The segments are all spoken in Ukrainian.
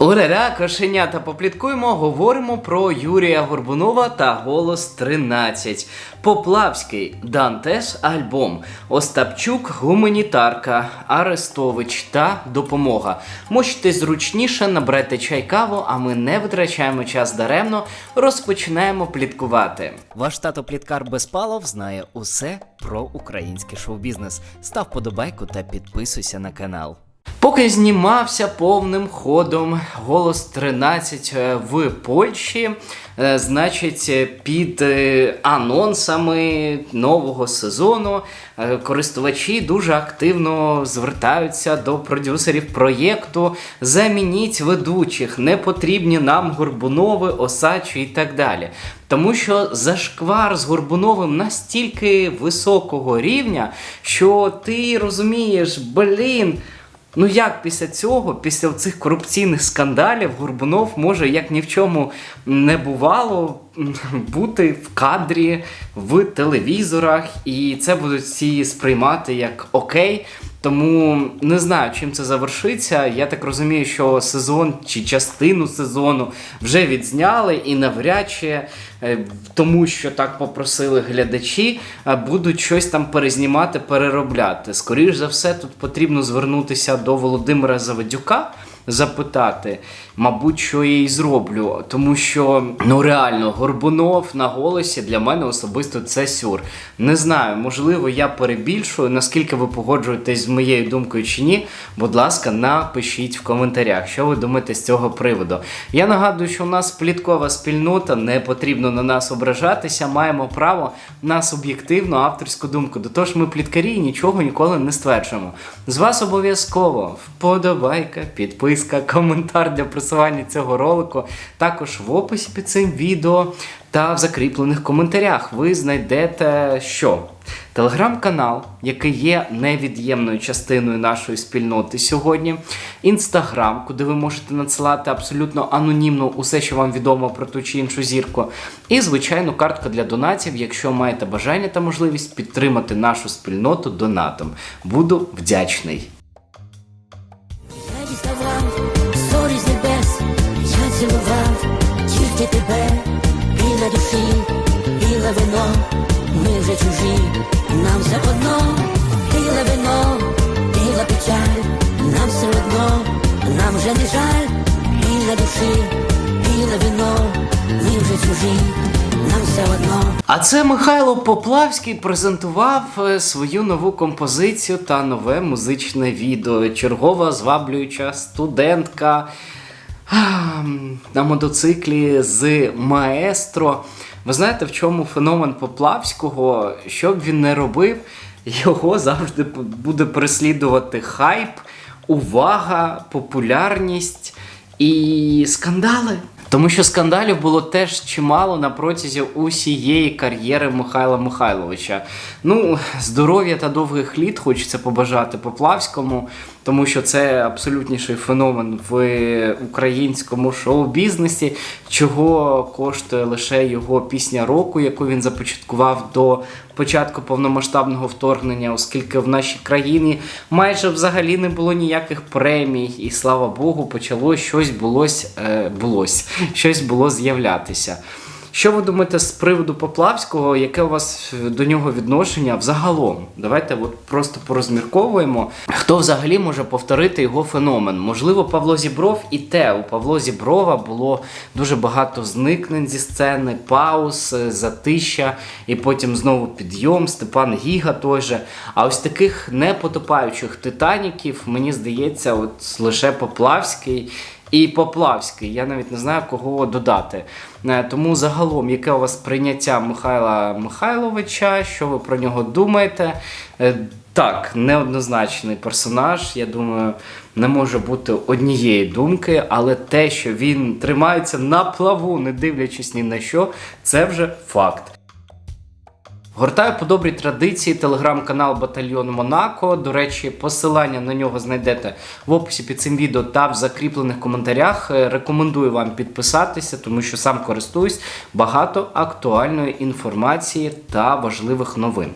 Ура, кошенята, попліткуємо, говоримо про Юрія Горбунова та Голос 13. Поплавський Дантес альбом. Остапчук гуманітарка, Арестович та допомога. Можете зручніше набрати чай каву, а ми не витрачаємо час даремно. Розпочинаємо пліткувати. Ваш тато Пліткар Безпалов знає усе про український шоу-бізнес. Став подобайку та підписуйся на канал. Поки знімався повним ходом голос 13 е, в Польщі, е, значить, е, під анонсами нового сезону користувачі дуже активно звертаються до продюсерів проєкту. Замініть ведучих, не потрібні нам Горбунови, Осадчі і так далі. Тому що зашквар з Горбуновим настільки високого рівня, що ти розумієш, блін. Ну як після цього, після цих корупційних скандалів, Горбунов може, як ні в чому не бувало, бути в кадрі, в телевізорах, і це будуть всі сприймати як окей. Тому не знаю, чим це завершиться. Я так розумію, що сезон чи частину сезону вже відзняли, і навряд чи е, тому, що так попросили глядачі, е, будуть щось там перезнімати, переробляти. Скоріше за все, тут потрібно звернутися до Володимира Завадюка. Запитати, мабуть, що я і зроблю, тому що ну реально Горбунов на голосі для мене особисто це сюр. Не знаю, можливо, я перебільшую. Наскільки ви погоджуєтесь з моєю думкою чи ні? Будь ласка, напишіть в коментарях, що ви думаєте з цього приводу. Я нагадую, що у нас пліткова спільнота, не потрібно на нас ображатися. Маємо право на суб'єктивну авторську думку. До того ж, ми пліткарі і нічого ніколи не стверджуємо. З вас обов'язково вподобайка, підписка, коментар для просування цього ролику. Також в описі під цим відео та в закріплених коментарях ви знайдете що? Телеграм-канал, який є невід'ємною частиною нашої спільноти сьогодні, інстаграм, куди ви можете надсилати абсолютно анонімно усе, що вам відомо про ту чи іншу зірку, і звичайно картка для донатів, якщо маєте бажання та можливість підтримати нашу спільноту донатом. Буду вдячний. Тільки тебе, біля душі, біле вино, ми вже чужі, нам все одно, біле вино, біла печаль, нам все одно, нам вже не жаль, біля душі, біле вино, ми вже чужі, нам все одно. А це Михайло Поплавський презентував е, свою нову композицію та нове музичне відео. Чергова зваблююча студентка на мотоциклі з маестро. Ви знаєте, в чому феномен Поплавського? Що б він не робив, його завжди буде переслідувати хайп, увага, популярність і скандали. Тому що скандалів було теж чимало на протязі усієї кар'єри Михайла Михайловича. Ну, здоров'я та довгих літ хочеться побажати Поплавському, тому що це абсолютніший феномен в українському шоу-бізнесі, чого коштує лише його пісня року, яку він започаткував до початку повномасштабного вторгнення, оскільки в нашій країні майже взагалі не було ніяких премій, і слава Богу, почало щось булось, е, булось, щось було з'являтися. Що ви думаєте з приводу Поплавського? Яке у вас до нього відношення взагалом? Давайте от просто порозмірковуємо. Хто взагалі може повторити його феномен? Можливо, Павло Зібров і те. У Павло Зіброва було дуже багато зникнень зі сцени, пауз, е, затища, і потім знову підйом. Степан Гіга той же. А ось таких непотопаючих титаніків, мені здається, от лише Поплавський. І Поплавський, я навіть не знаю, кого додати. Е, Тому загалом, яке у вас прийняття Михайла Михайловича, що ви про нього думаєте? Е, Так, неоднозначний персонаж, я думаю, не може бути однієї думки, але те, що він тримається на плаву, не дивлячись ні на що, це вже факт. Гортаю по добрій традиції телеграм-канал Батальйон Монако. До речі, посилання на нього знайдете в описі під цим відео та в закріплених коментарях. Е, Рекомендую вам підписатися, тому що сам користуюсь багато актуальної інформації та важливих новин.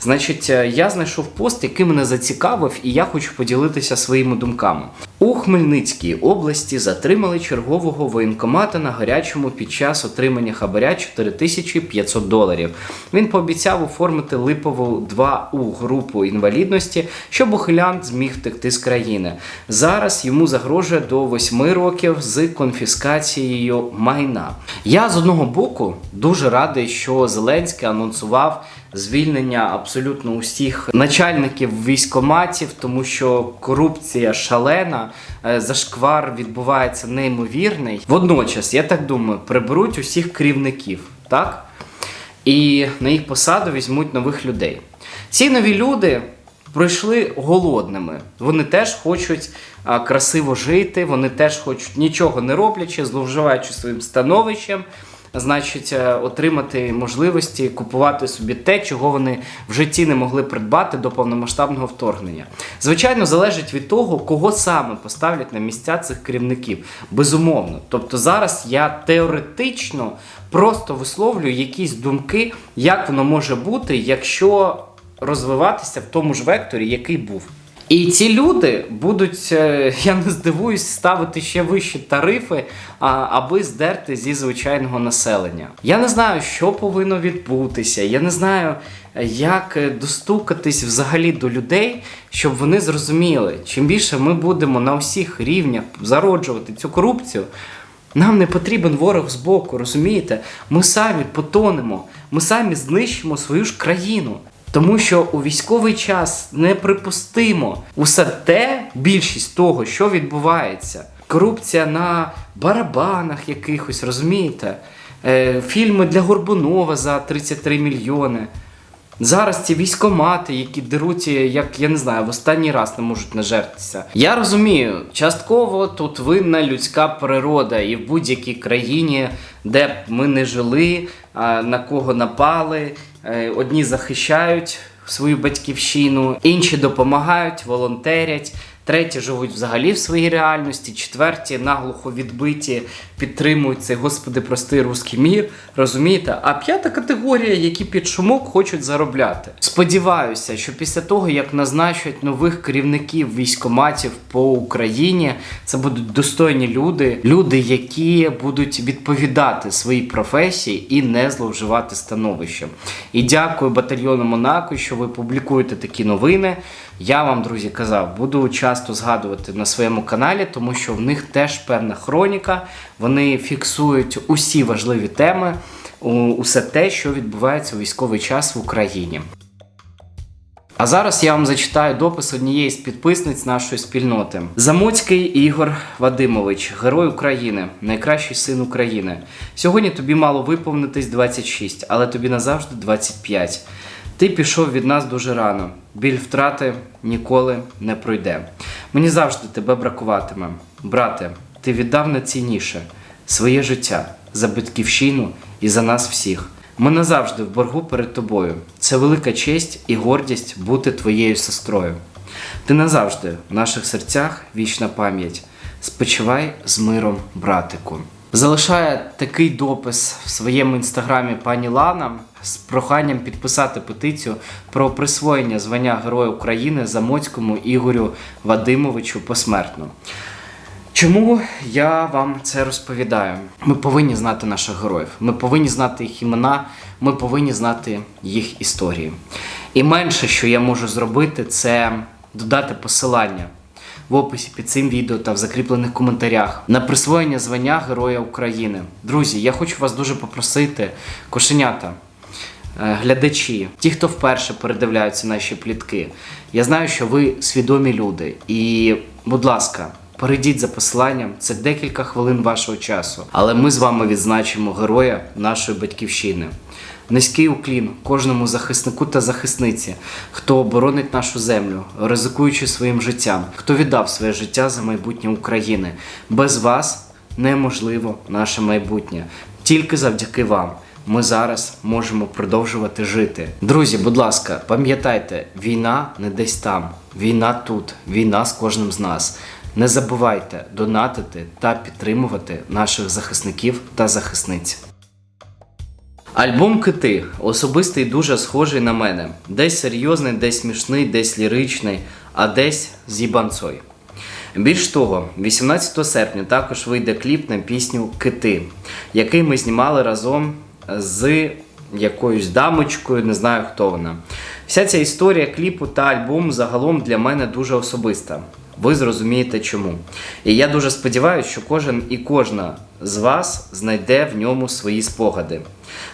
Значить, е, я знайшов пост, який мене зацікавив, і я хочу поділитися своїми думками. У Хмельницькій області затримали чергового воєнкомата на гарячому під час отримання хабаря 4500 доларів. Він пообіцяв оформити липову 2У групу інвалідності, щоб ухилянт зміг втекти з країни. Зараз йому загрожує до 8 років з конфіскацією майна. Я з одного боку дуже радий, що Зеленський анонсував звільнення абсолютно усіх начальників військоматів, тому що корупція шалена, е, зашквар відбувається неймовірний. Водночас, я так думаю, приберуть усіх керівників, так? І на їх посаду візьмуть нових людей. Ці нові люди пройшли голодними. Вони теж хочуть красиво жити, вони теж хочуть нічого не роблячи, зловживаючи своїм становищем, значить, е, отримати можливості купувати собі те, чого вони в житті не могли придбати до повномасштабного вторгнення. Звичайно, залежить від того, кого саме поставлять на місця цих керівників. Безумовно. Тобто зараз я теоретично просто висловлюю якісь думки, як воно може бути, якщо розвиватися в тому ж векторі, який був. І ці люди будуть, е, я не здивуюсь, ставити ще вищі тарифи, аби здерти зі звичайного населення. Я не знаю, що повинно відбутися. Я не знаю, як е, достукатись взагалі до людей, щоб вони зрозуміли, чим більше ми будемо на усіх рівнях зароджувати цю корупцію. Нам не потрібен ворог збоку, розумієте? Ми самі потонемо, ми самі знищимо свою ж країну. Тому що у військовий час неприпустимо усе те, більшість того, що відбувається. Корупція на барабанах якихось, розумієте? Е, фільми для Горбунова за 33 мільйони. Зараз ці військомати, які деруться, як я не знаю, в останній раз не можуть нажертися. Я розумію, частково тут винна людська природа, і в будь-якій країні, де б ми не жили, на кого напали, е, одні захищають свою батьківщину, інші допомагають, волонтерять. Треті живуть взагалі в своїй реальності, четверті наглухо відбиті, підтримують цей Господи, простий руський мір. Розумієте? А п'ята категорія, які під шумок хочуть заробляти. Сподіваюся, що після того, як назначать нових керівників військоматів по Україні, це будуть достойні люди, люди, які будуть відповідати своїй професії і не зловживати становищем. І дякую батальйону Монако, що ви публікуєте такі новини. Я вам, друзі, казав, буду часто згадувати на своєму каналі, тому що в них теж певна хроніка. Вони фіксують усі важливі теми, усе те, що відбувається у військовий час в Україні. А зараз я вам зачитаю допис однієї з підписниць нашої спільноти. Замоцький Ігор Вадимович, герой України, найкращий син України. Сьогодні тобі мало виповнитись 26, але тобі назавжди 25. Ти пішов від нас дуже рано. Біль втрати ніколи не пройде. Мені завжди тебе бракуватиме. Брате, ти віддав найцінніше своє життя за батьківщину і за нас всіх. Ми назавжди в боргу перед тобою. Це велика честь і гордість бути твоєю сестрою. Ти назавжди в наших серцях вічна пам'ять. Спочивай з миром, братику. Залишає такий допис в своєму інстаграмі пані Лана з проханням підписати петицію про присвоєння звання Героя України Замоцькому Ігорю Вадимовичу посмертно. Чому я вам це розповідаю? Ми повинні знати наших героїв. Ми повинні знати їх імена, ми повинні знати їх історії. І менше, що я можу зробити, це додати посилання в описі під цим відео та в закріплених коментарях на присвоєння звання Героя України. Друзі, я хочу вас дуже попросити, кошенята. Е, глядачі, ті, хто вперше передивляються наші плітки. Я знаю, що ви свідомі люди. І, будь ласка, перейдіть за посиланням, це декілька хвилин вашого часу. Але ми з вами відзначимо героя нашої батьківщини. Низький уклін кожному захиснику та захисниці, хто оборонить нашу землю, ризикуючи своїм життям, хто віддав своє життя за майбутнє України. Без вас неможливо наше майбутнє. Тільки завдяки вам ми зараз можемо продовжувати жити. Друзі, будь ласка, пам'ятайте, війна не десь там, війна тут, війна з кожним з нас. Не забувайте донатити та підтримувати наших захисників та захисниць. Альбом Кити особистий дуже схожий на мене. Десь серйозний, десь смішний, десь ліричний, а десь з їбанцой. Більш того, 18 серпня також вийде кліп на пісню Кити, який ми знімали разом з якоюсь дамочкою, не знаю хто вона. Вся ця історія кліпу та альбому загалом для мене дуже особиста. Ви зрозумієте чому. І я дуже сподіваюся, що кожен і кожна з вас знайде в ньому свої спогади.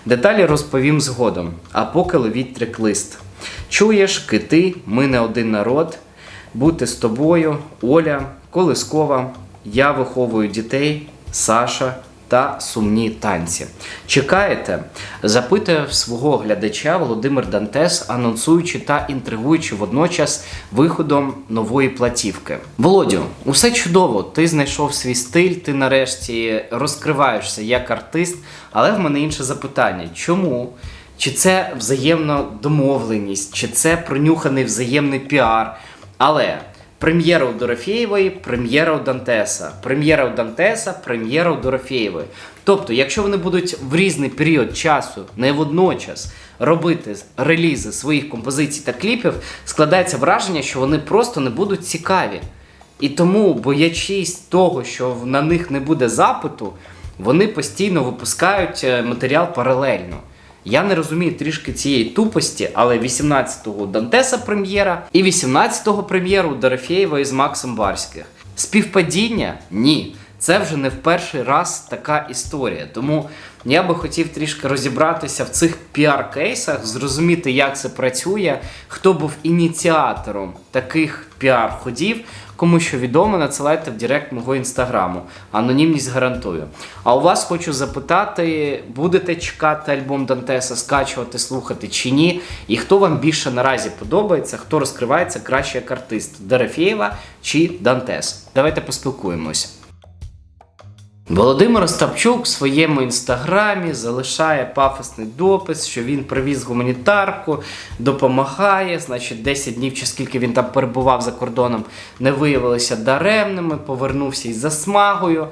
Деталі розповім згодом, а поки ловіть трек-лист. Чуєш, кити, ми не один народ, бути з тобою, Оля, Колискова, я виховую дітей, Саша та сумні танці. Чекаєте? Запитує свого глядача Володимир Дантес, анонсуючи та інтригуючи водночас виходом нової платівки. Володю, усе чудово. Ти знайшов свій стиль, ти нарешті розкриваєшся як артист, але в мене інше запитання: чому? Чи це взаємна домовленість, чи це пронюханий взаємний піар? Але прем'єра у Дорофєєвої, прем'єра у Дантеса, прем'єра у Дантеса, прем'єра у Дорофєєвої. Тобто, якщо вони будуть в різний період часу, не водночас робити релізи своїх композицій та кліпів, складається враження, що вони просто не будуть цікаві. І тому, боячись того, що на них не буде запиту, вони постійно випускають е, матеріал паралельно. Я не розумію трішки цієї тупості, але 18-го Дантеса прем'єра і 18-го прем'єра у Дорофєєва із Максом Барських. Співпадіння? Ні. Це вже не в перший раз така історія. Тому я би хотів трішки розібратися в цих піар-кейсах, зрозуміти, як це працює, хто був ініціатором таких піар-ходів. Кому що відомо, надсилайте в Директ мого інстаграму. Анонімність гарантую. А у вас хочу запитати, будете чекати альбом Дантеса, скачувати, слухати чи ні? І хто вам більше наразі подобається, хто розкривається краще як артист Дорофєєва чи Дантес? Давайте поспілкуємось. Володимир Остапчук в своєму інстаграмі залишає пафосний допис, що він привіз гуманітарку, допомагає. Значить, 10 днів чи скільки він там перебував за кордоном, не виявилися даремними, повернувся із засмагою.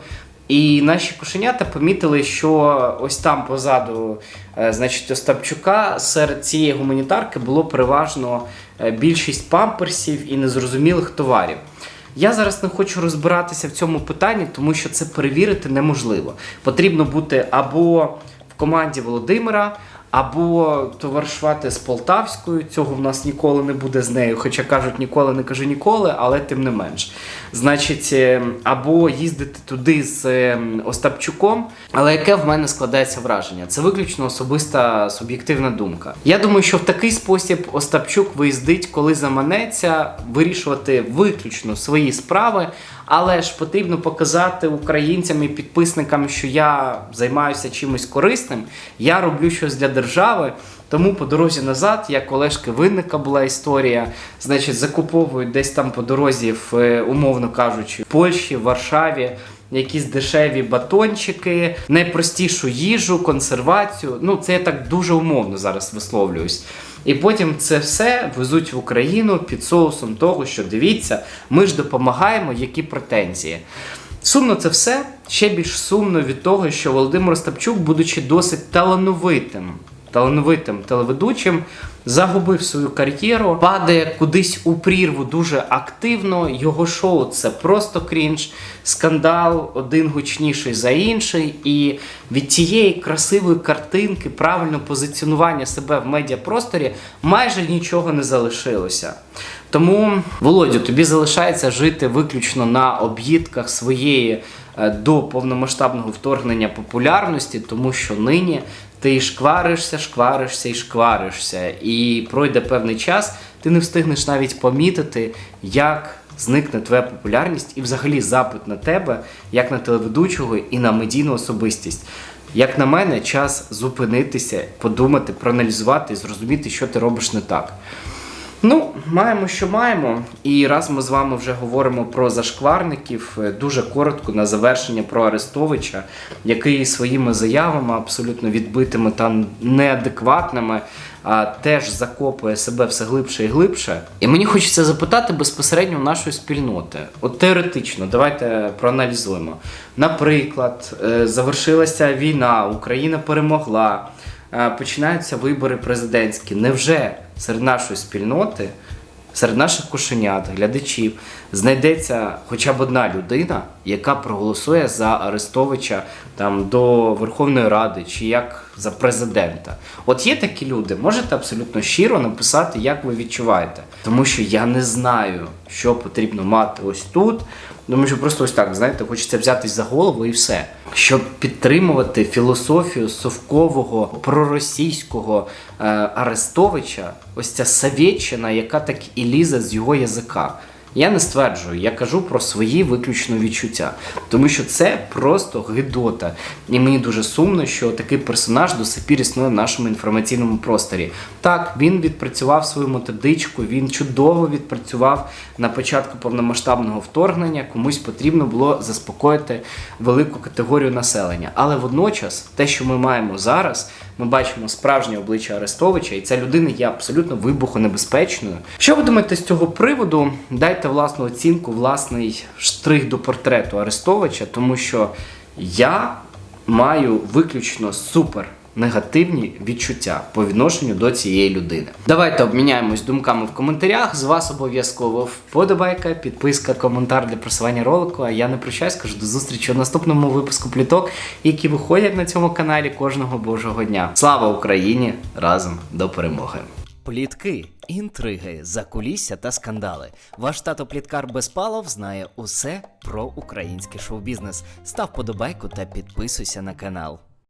І наші кошенята помітили, що ось там позаду, е, значить, Остапчука серед цієї гуманітарки було переважно е, більшість памперсів і незрозумілих товарів. Я зараз не хочу розбиратися в цьому питанні, тому що це перевірити неможливо. Потрібно бути або в команді Володимира, або товаришувати з Полтавською. Цього в нас ніколи не буде з нею. Хоча кажуть, ніколи не кажу ніколи, але тим не менш. Значить, е, або їздити туди з е, Остапчуком. Але яке в мене складається враження? Це виключно особиста суб'єктивна думка. Я думаю, що в такий спосіб Остапчук виїздить, коли заманеться вирішувати виключно свої справи. Але ж потрібно показати українцям і підписникам, що я займаюся чимось корисним, я роблю щось для держави. Тому по дорозі назад, як Олешки Винника була історія, значить, закуповують десь там по дорозі, в, е, умовно кажучи, в Польщі, в Варшаві. Якісь дешеві батончики, найпростішу їжу, консервацію. Ну, це я так дуже умовно зараз висловлююсь. І потім це все везуть в Україну під соусом того, що дивіться, ми ж допомагаємо, які претензії. Сумно це все. Ще більш сумно від того, що Володимир Остапчук, будучи досить талановитим, талановитим телеведучим, загубив свою кар'єру, падає кудись у прірву дуже активно. Його шоу це просто крінж, скандал один гучніший за інший. І від цієї красивої картинки, правильного позиціонування себе в медіапросторі майже нічого не залишилося. Тому, Володю, тобі залишається жити виключно на об'їдках своєї е, до повномасштабного вторгнення популярності, тому що нині ти шкваришся, шкваришся і шкваришся. І пройде певний час, ти не встигнеш навіть помітити, як зникне твоя популярність і взагалі запит на тебе, як на телеведучого і на медійну особистість. Як на мене, час зупинитися, подумати, проаналізувати зрозуміти, що ти робиш не так. Ну, маємо, що маємо. І раз ми з вами вже говоримо про зашкварників, е, дуже коротко на завершення про Арестовича, який своїми заявами абсолютно відбитими та неадекватними, а, теж закопує себе все глибше і глибше. І мені хочеться запитати безпосередньо нашої спільноти. От теоретично, давайте проаналізуємо. Наприклад, е, завершилася війна, Україна перемогла. Е, Починаються вибори президентські. Невже серед нашої спільноти серед наших кошенят, глядачів, знайдеться хоча б одна людина, яка проголосує за Арестовича там до Верховної Ради чи як за президента. От є такі люди, можете абсолютно щиро написати, як ви відчуваєте. Тому що я не знаю, що потрібно мати ось тут. Тому що просто ось так, знаєте, хочеться взятись за голову і все. Щоб підтримувати філософію совкового проросійського е, Арестовича, ось ця Савєтчина, яка так і лізе з його язика. Я не стверджую, я кажу про свої виключно відчуття, тому що це просто гидота. І мені дуже сумно, що такий персонаж до сих пір існує в нашому інформаційному просторі. Так, він відпрацював свою методичку, він чудово відпрацював на початку повномасштабного вторгнення. Комусь потрібно було заспокоїти велику категорію населення. Але водночас, те, що ми маємо зараз, ми бачимо справжнє обличчя Арестовича, і ця людина є абсолютно вибухонебезпечною. Що ви думаєте з цього приводу? Дайте власну оцінку, власний штрих до портрету Арестовича, тому що я маю виключно супер. Негативні відчуття по відношенню до цієї людини. Давайте обміняємось думками в коментарях. З вас обов'язково вподобайка, підписка, коментар для просування ролику. А я не прощаюсь, кажу до зустрічі у наступному випуску пліток, які виходять на цьому каналі кожного божого дня. Слава Україні! Разом до перемоги! Плітки, інтриги, закулісся та скандали. Ваш тато Пліткар Безпалов знає усе про український шоу-бізнес. Став подобайку та підписуйся на канал.